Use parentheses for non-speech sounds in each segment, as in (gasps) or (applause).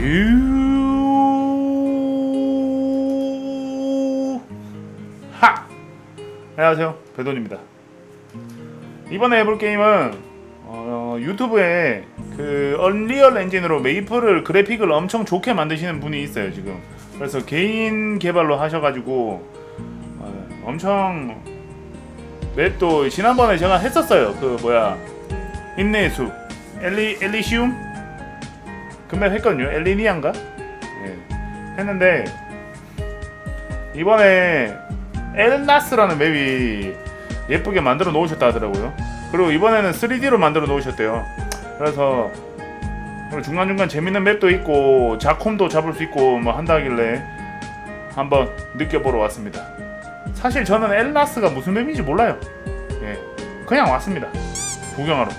유. 하. 안녕하세요. 배돈입니다. 이번에 해볼 게임은 어, 유튜브에 그 언리얼 엔진으로 메이플을 그래픽을 엄청 좋게 만드시는 분이 있어요 지금. 그래서 개인 개발로 하셔가지고 어, 엄청 맵도 지난번에 제가 했었어요. 그 뭐야 인내의 숲 엘리 엘리시움 그맵 했거든요. 엘리니안가 예. 했는데 이번에 엘나스라는 맵이 예쁘게 만들어 놓으셨다 하더라고요. 그리고 이번에는 3D로 만들어 놓으셨대요. 그래서 중간중간 재밌는 맵도 있고 작콤도 잡을 수 있고 뭐 한다 하길래 한번 느껴보러 왔습니다. 사실 저는 엘나스가 무슨 맵인지 몰라요. 예, 그냥 왔습니다. 구경하러.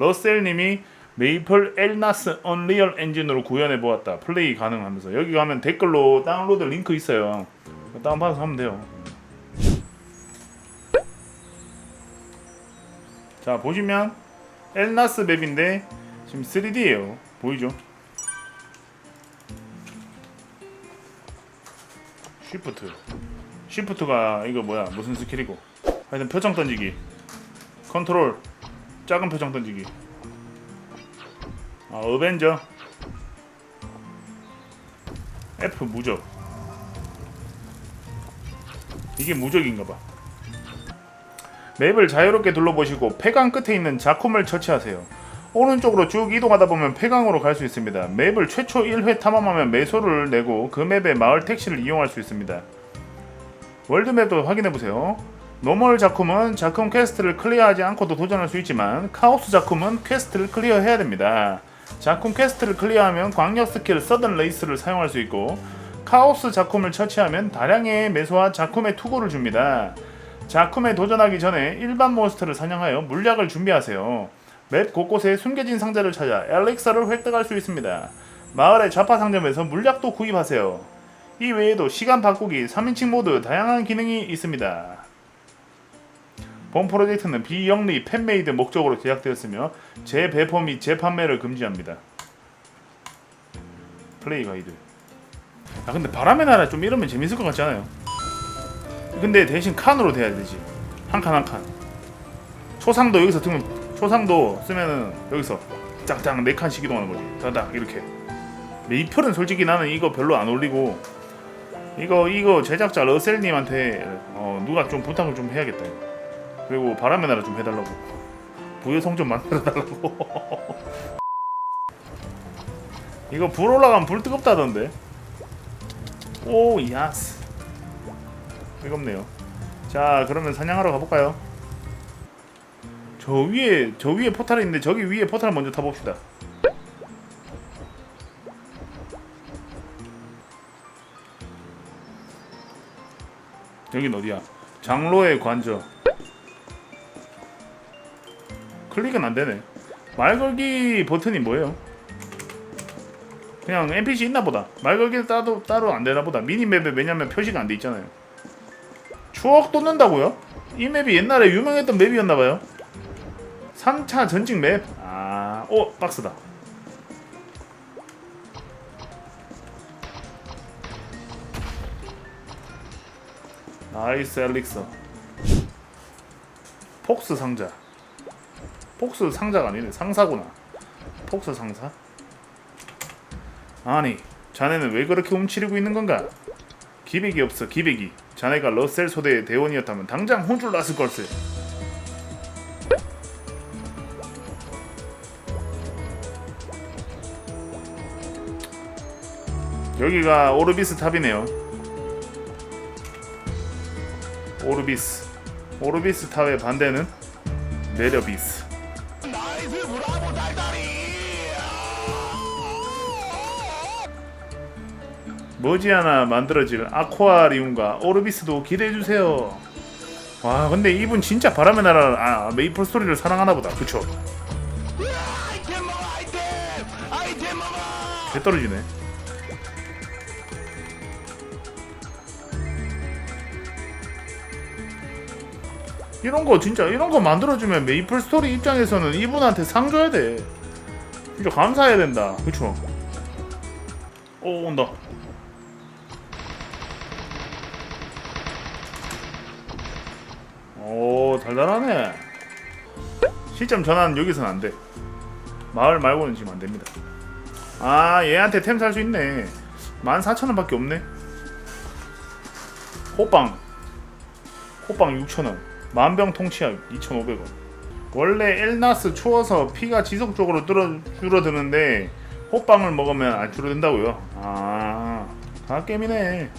러셀님이 메이플 엘나스 언리얼 엔진으로 구현해 보았다. 플레이 가능하면서 여기 가면 댓글로 다운로드 링크 있어요. 다운받아서 하면 돼요. 자 보시면 엘나스 맵인데 지금 3D예요. 보이죠? 쉬프트. 쉬프트가 이거 뭐야? 무슨 스킬이고? 하여튼 표정 던지기. 컨트롤. 작은 표정 던지기. 아, 어벤져. F 무적. 이게 무적인가 봐. 맵을 자유롭게 둘러보시고 폐광 끝에 있는 자콤을 처치하세요. 오른쪽으로 쭉 이동하다 보면 폐광으로 갈 수 있습니다. 맵을 최초 1회 탐험하면 매소를 내고 그 맵의 마을 택시를 이용할 수 있습니다. 월드맵도 확인해보세요. 노멀 작품은 작품 퀘스트를 클리어하지 않고도 도전할 수 있지만 카오스 작품은 퀘스트를 클리어해야 됩니다. 작품 퀘스트를 클리어하면 광역 스킬 서든 레이스를 사용할 수 있고 카오스 작품을 처치하면 다량의 매소와 작품의 투구를 줍니다. 작품에 도전하기 전에 일반 몬스터를 사냥하여 물약을 준비하세요. 맵 곳곳에 숨겨진 상자를 찾아 엘릭서를 획득할 수 있습니다. 마을의 좌파 상점에서 물약도 구입하세요. 이 외에도 시간 바꾸기, 3인칭 모드 다양한 기능이 있습니다. 본 프로젝트는 비영리 팬메이드 목적으로 제작되었으며 재배포 및 재판매를 금지합니다. 플레이 가이드. 아 근데 바람의 나라 좀 이러면 재밌을 것 같지 않아요? 근데 대신 칸으로 돼야 되지. 한 칸 한 칸. 초상도 여기서 등면 초상도 쓰면은 여기서 짱짱 네 칸씩 이동하는 거지. 다닥 이렇게. 메이플은 솔직히 나는 이거 별로 안 어울리고 이거 이거 제작자 러셀님한테 어, 누가 좀 부탁을 좀 해야겠다. 그리고 바람의 나라 좀 해달라고. 부여성 좀 만들어 달라고. (laughs) 이거 불 올라가면 불 뜨겁다던데. 오 야스. 뜨겁네요. 자 그러면 사냥하러 가볼까요? 저 위에 저 위에 포탈이 있는데 저기 위에 포탈 먼저 타봅시다. 여긴 어디야? 장로의 관저. 클릭은 안 되네. 말 걸기 버튼이 뭐예요? 그냥 NPC 있나 보다. 말 걸기 따로 따로 안 되나 보다. 미니맵에 왜냐면 표시가 안 돼 있잖아요. 추억 돋는다고요? 이 맵이 옛날에 유명했던 맵이었나 봐요. 3차 전직 맵. 아, 오 박스다. 나이스 엘릭서. (laughs) 폭스 상자. 폭스 상자가 아니네. 상사구나. 폭스 상사. 아니, 자네는 왜 그렇게 움츠리고 있는 건가? 기백이 없어, 기백이. 자네가 러셀 소대의 대원이었다면 당장 혼쭐 났을 걸세. 여기가 오르비스 탑이네요. 오르비스. 오르비스 탑의 반대는 네려비스. 머지않아 만들어질 아쿠아리움과 오르비스도 기대해 주세요. 와 근데 이분 진짜 바람의 나라 아 메이플 스토리를 사랑하나 보다 그쵸? 개 떨어지네. 이런 거 진짜 이런 거 만들어주면 메이플 스토리 입장에서는 이분한테 상 줘야 돼. 진짜 감사해야 된다. 그쵸? 오 온다. 오 달달하네. 시점 전환 여기선 안 돼. 마을 말고는 지금 안 됩니다. 아 얘한테 템 살 수 있네. 14,000원 밖에 없네. 호빵. 호빵 6,000원. 만병 통치약 2,500원. 원래 엘나스 추워서 피가 지속적으로 줄어, 줄어드는데 호빵을 먹으면 안 줄어든다고요? 아, 갓겜이네.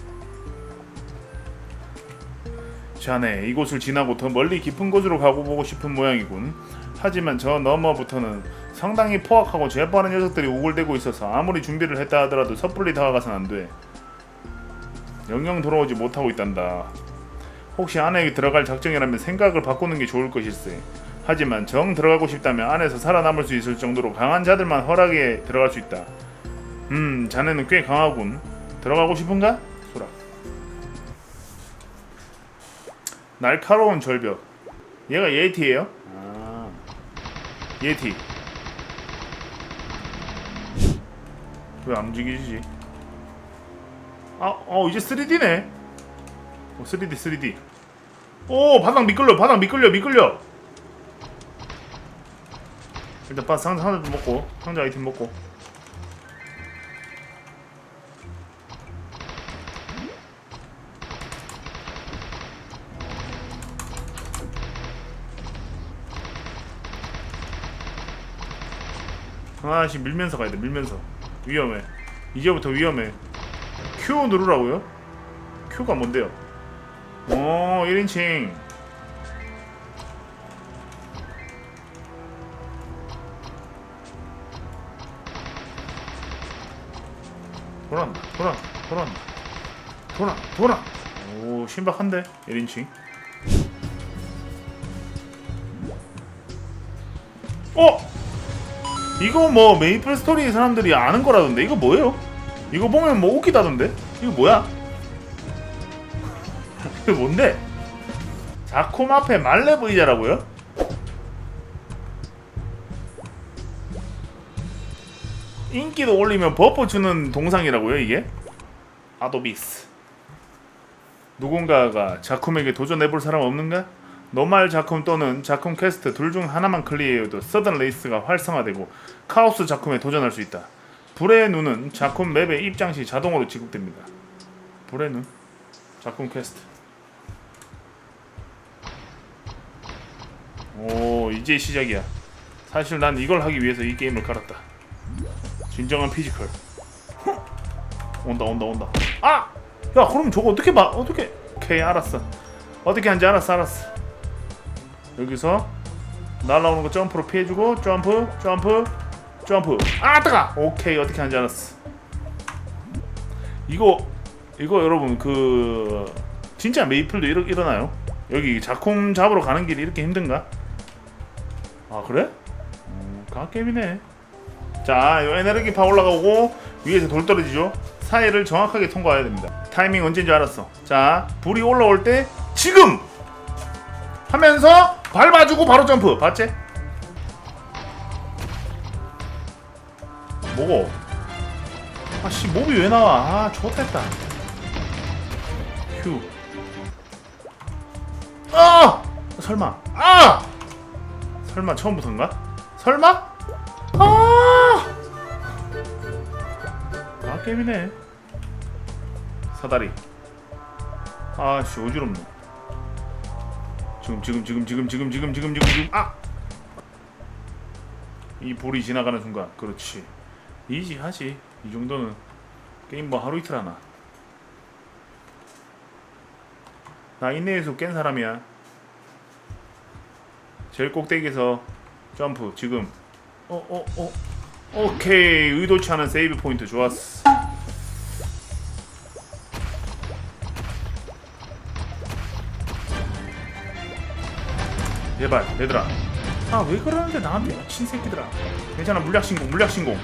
자네, 이곳을 지나고 더 멀리 깊은 곳으로 가고 보고 싶은 모양이군. 하지만 저 너머부터는 상당히 포악하고 재빠른 녀석들이 우글대고 있어서 아무리 준비를 했다 하더라도 섣불리 다가가선 안 돼. 영영 돌아오지 못하고 있단다. 혹시 안에 들어갈 작정이라면 생각을 바꾸는 게 좋을 것일세. 하지만 정 들어가고 싶다면 안에서 살아남을 수 있을 정도로 강한 자들만 허락에 들어갈 수 있다. 음, 자네는 꽤 강하군. 들어가고 싶은가? 날카로운 절벽. 얘가 예티예요? 아, 예티. 왜 안 움직이지? 아, 어 이제 3D네. 어, 3D, 3D. 오, 바닥 미끌려, 바닥 미끌려, 미끌려. 일단 바 상자 하나 좀 먹고 상자 아이템 먹고 아씨 밀면서 가야 돼 밀면서. 위험해. 이제부터 위험해. Q 누르라고요? Q가 뭔데요? 오 1인칭. 돌아온다 돌아온다 돌아온다 돌아 돌아. 오 신박한데? 1인칭. 어? 이거 뭐 메이플 스토리 사람들이 아는 거라던데 이거 뭐예요? 이거 보면 뭐 웃기다던데? 이거 뭐야? (laughs) 이거 뭔데? 자콤 앞에 말레 의자라고요? 인기도 올리면 버프 주는 동상이라고요 이게? 아도비스 누군가가 자쿰에게 도전해볼 사람 없는가? 노말 자쿰 또는 자쿰 퀘스트 둘 중 하나만 클리어해도 서든 레이스가 활성화되고 카오스 자쿰에 도전할 수 있다 불의 눈은 자쿰 맵의 입장 시 자동으로 지급됩니다 불의 눈 자쿰 퀘스트 오 이제 시작이야 사실 난 이걸 하기 위해서 이 게임을 깔았다 진정한 피지컬. (laughs) 온다 온다 온다. 아! 야 그럼 저거 어떻게 봐? 어떻게? 오케이 알았어. 어떻게 하는지 알았어 알았어. 여기서 날라오는 거 점프로 피해주고 점프 점프 점프. 아 뜨가. 오케이 어떻게 하는지 알았어. 이거 이거 여러분 그 진짜 메이플도 이러, 일어나요? 여기 작품 잡으러 가는 길이 이렇게 힘든가? 아 그래? 음, 갓게임이네. 자, 요 에너지파 올라가고 위에서 돌 떨어지죠. 사이를 정확하게 통과해야 됩니다. 타이밍 언제인 줄 알았어. 자, 불이 올라올 때 지금 하면서 밟아주고 바로 점프. 봤지? 뭐고? 아씨 몹이 왜 나와? 아 좋겠다. 휴. 아! 설마. 아! 설마 처음부터인가? 설마? 아! 아 게임이네. 사다리. 아씨 어지럽네. 지금 지금 지금 지금 지금 지금 지금 지금 지금 아! 이 볼이 지나가는 순간 그렇지. 이지 하지. 이 정도는 게임 뭐 하루 이틀 하나. 나 인내에서 깬 사람이야. 제일 꼭대기에서 점프 지금 어, 어, 어. 오케이. 의도치 않은 세이브 포인트 좋았어. 제발, 얘들아. 아, 왜 그러는데 나한테 미친 새끼들아. 괜찮아, 물약 신공, 물약 신공.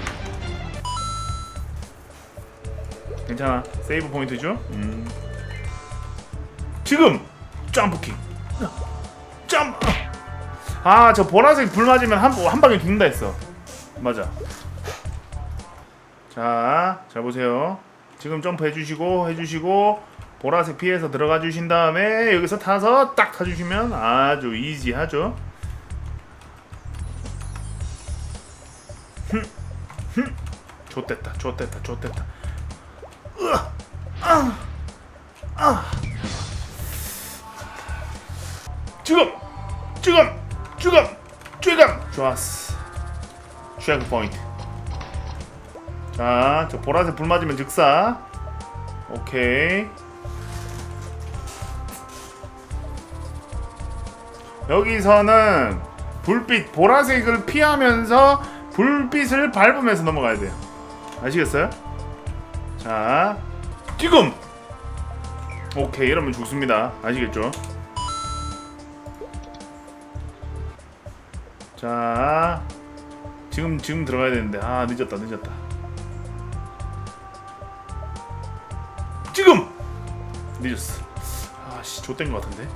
괜찮아, 세이브 포인트죠? 음. 지금 점프킹. 점프. 아, 저 보라색 불 맞으면 한, 한 방에 죽는다 했어. 맞아. 자, 잘 보세요. 지금 점프 해주시고 해주시고 보라색 피해서 들어가 주신 다음에 여기서 타서 딱 타주시면 아주 이지하죠. 좋됐다, 좋됐다, 좋됐다. 으아, 아, 아. 지금, 지금, 지금, 지금. 좋았어. 체크 포인트. 자, 저 보라색 불 맞으면 즉사. 오케이. 여기서는 불빛 보라색을 피하면서 불빛을 밟으면서 넘어가야 돼요. 아시겠어요? 자, 지금. 오케이, 이러면 죽습니다. 아시겠죠? 자, 지금 지금 들어가야 되는데 아 늦었다 늦었다. 지금 늦었어. 아씨 좆된 것 같은데.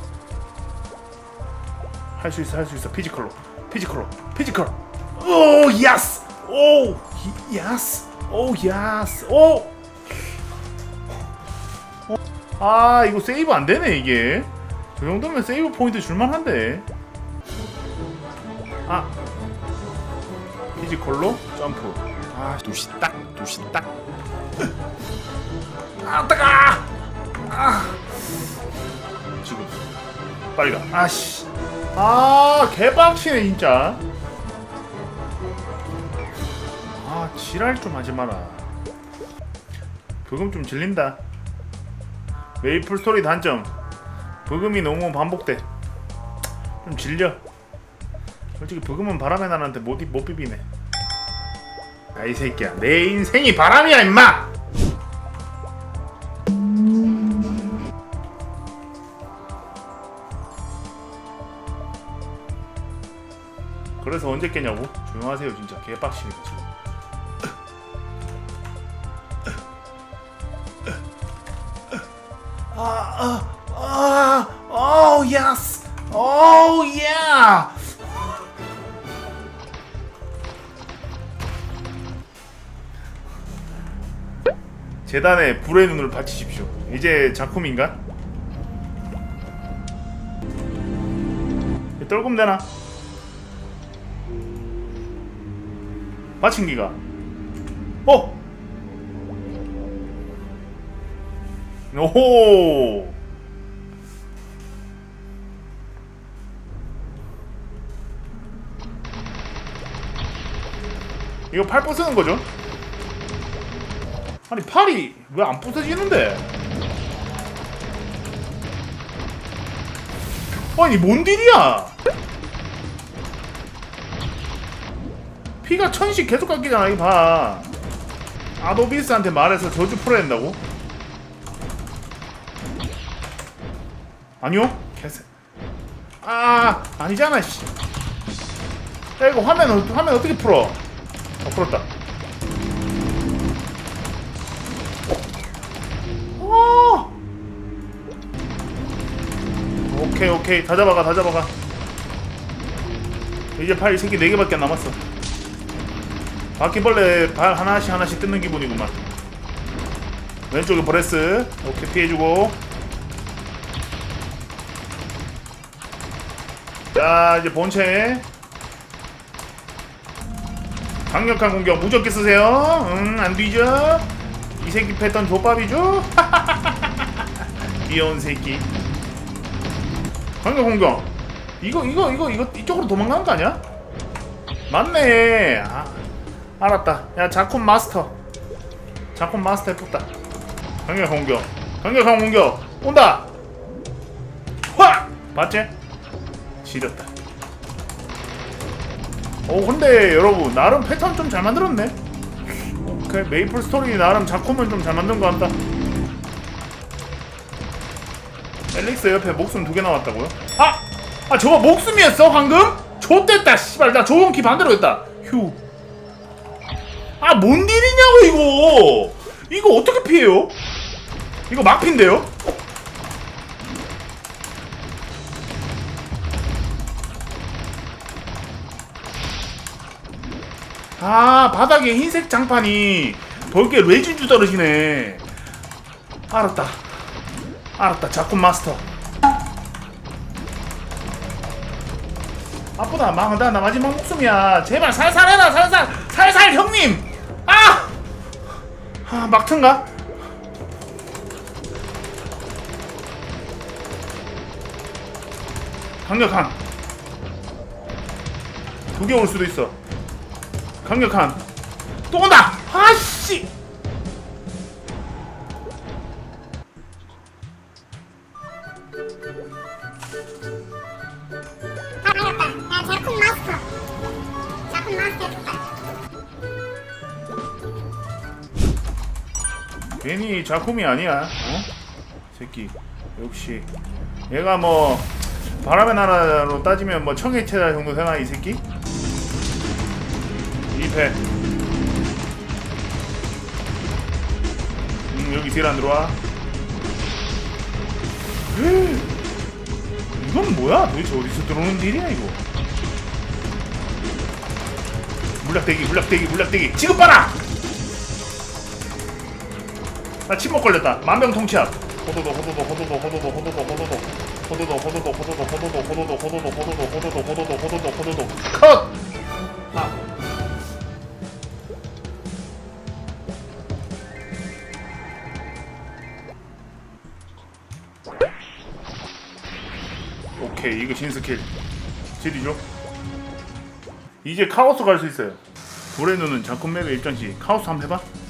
할 수 있어 할 수 있어 피지컬로 피지컬로 피지컬. 오 예스 오 예스 오 예스 오. 어? 아 이거 세이브 안 되네 이게. 저 정도면 세이브 포인트 줄만한데. 아 피지컬로 점프. 아 두시 딱 두시 딱. 아 따가. 아 지금 빨리 가. 아씨. 아 개빡치네 진짜. 아 지랄 좀 하지 마라. 부금 좀 질린다. 메이플 스토리 단점. 부금이 너무 반복돼. 좀 질려. 솔직히 부금은 바람에 나는데 못, 이- 못 비비네. 아이 새끼야, 내 인생이 바람이야 임마. 그래서 언제 깨냐고? 조용하세요 진짜 개빡치네 지금. 아, 아, 아, 오, 예스, 오, 예. 재단에 불의 눈을 바치십시오. 이제 작품인가? 떨금 되나? 마친기가. 어? 오호. 이거 팔 부수는 거죠? 아니 팔이 왜 안 부서지는데? 아니 뭔 딜이야? 피가 천씩 계속 깎이잖아 이거 봐 아도비스한테 말해서 저주 풀어야 된다고? 아니요? 개새 아 아니잖아 씨 야, 이거 화면, 어- 화면 어떻게 풀어? 어 풀었다 어. 오케이 오케이 다 잡아가 다 잡아가 이제 팔 새끼 4개밖에 안 남았어 바퀴벌레 발 하나씩 하나씩 뜯는 기분이구만. 왼쪽에 브레스. 오케이 피해주고. 자 이제 본체. 강력한 공격. 무적기 쓰세요. 응 안 뒤져. 이 새끼 패턴 족밥이죠? (laughs) 귀여운 새끼. 강력 공격. 이거 이거 이거 이거 이쪽으로 도망가는 거 아니야? 맞네. 아, 알았다. 야 자콘 마스터. 자콘 마스터 해봤다. 강력 공격. 강력한 공격. 온다! 확 봤지? 지렸다. 오 근데 여러분 나름 패턴 좀 잘 만들었네. 오케이 메이플 스토리 나름 작품은 좀 잘 만든 것 같다. 앨릭스 옆에 목숨 두 개 나왔다고요? 아! 아 저거 목숨이었어 방금? 좆됐다 씨발. 나 조용키 반대로 했다. 휴 아 뭔 일이냐고 이거 이거 어떻게 피해요? 이거 막핀데요? 아 바닥에 흰색 장판이 벌게 레진주 떨어지네 알았다 알았다 자꾸 마스터 아프다 망한다 나 마지막 목숨이야 제발 살살 해라 살살 살살 형님 아! 아 막튼가? 강력한 두 개 올 수도 있어. 강력한 또 온다! 아씨 괜히 작품이 아니야 어? 새끼. 역시. 얘가 뭐 바람의 나라로 따지면 뭐 청해체다 정도 되나 이 새끼? 2패 음 여기 딜 안 들어와. (gasps) 이건 뭐야? 도대체 어디서 들어오는 딜이야 이거? 물약대기 물약대기 물약대기. 지금 봐라 나 침묵 걸렸다 만병통치약 호도도 호도도 호도도 호도도 호도도 호도도 호도도 호도도 호도도 호도도 호도도 호도도 호도도 호도도 호도도 호도도 호도도 컷! 아. 오케이 이거 신스킬 질이죠 이제 카오스 갈 수 있어요 불의 눈은 작품맵의 입장 시 카오스 한번 해봐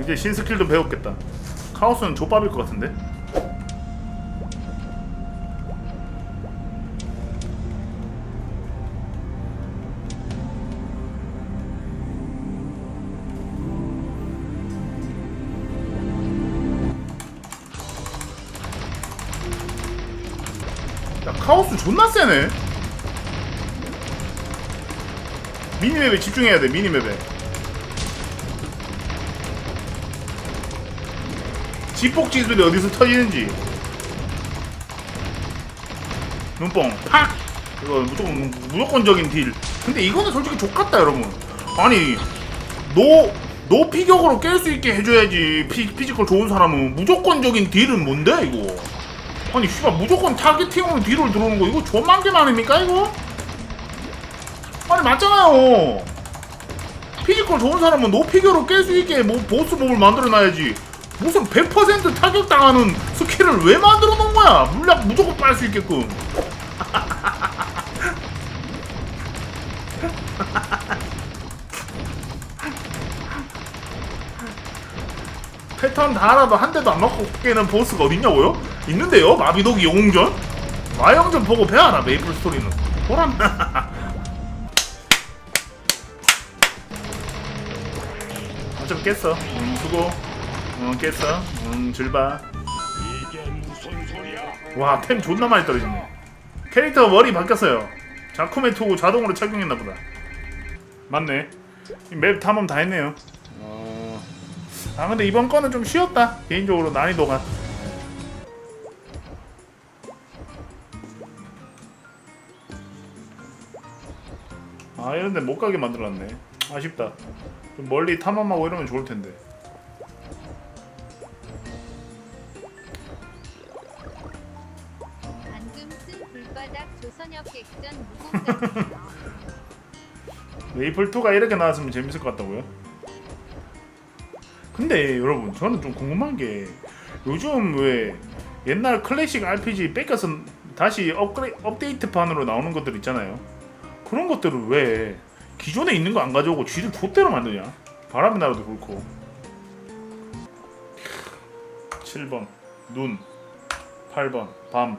이제 신스킬도 배웠겠다. 카오스는 족밥일 것 같은데? 야 카오스 존나 세네. 미니맵에 집중해야 돼 미니맵에. 지폭 지술이 어디서 터지는지. 눈뽕 팍! 이거 무조건 무조건적인 딜. 근데 이거는 솔직히 족같다 여러분. 아니 노 노피격으로 깰 수 있게 해줘야지 피, 피지컬 좋은 사람은 무조건적인 딜은 뭔데 이거? 아니 씨발 무조건 타겟팅으로 딜을 들어오는 거 이거 존만 개 아닙니까 이거? 아니 맞잖아요. 피지컬 좋은 사람은 노피겨로 깰 수 있게 뭐 보스 몹을 만들어 놔야지 무슨 100% 타격당하는 스킬을 왜 만들어 놓은 거야? 물약 무조건 빨 수 있게끔. (laughs) 패턴 다 알아도 한 대도 안 맞고 깨는 보스가 어딨냐고요? 있는데요? 마비노기 영웅전? 마영전 보고 배워라 메이플 스토리는. 보란다 어차피 (laughs) 깼어. 음, 수고 음, 깼어? 음, 즐바 와템 존나 많이 떨어지네. 캐릭터 머리 바뀌었어요. 자쿠메 투구 자동으로 착용했나 보다. 맞네. 이맵 탐험 다 했네요. 어... 아 근데 이번 거는 좀 쉬웠다. 개인적으로 난이도가. 아 이런데 못 가게 만들었네. 아쉽다. 좀 멀리 탐험하고 이러면 좋을 텐데 메이플 2가 이렇게 나왔으면 재밌을 것 같다고요? 근데 여러분 저는 좀 궁금한 게 요즘 왜 옛날 클래식 RPG 뺏겨서 다시 업그레 업데이트판으로 나오는 것들 있잖아요. 그런 것들을 왜 기존에 있는 거 안 가져오고 쥐를 좆대로 만드냐? 바람의 나라도 그렇고. 7번 눈 8번 밤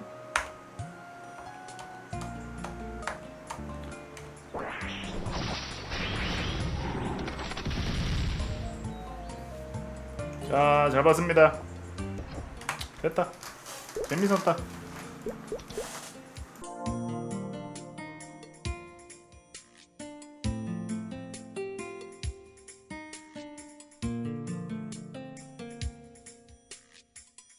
자, 잘 봤습니다. 됐다. 재밌었다.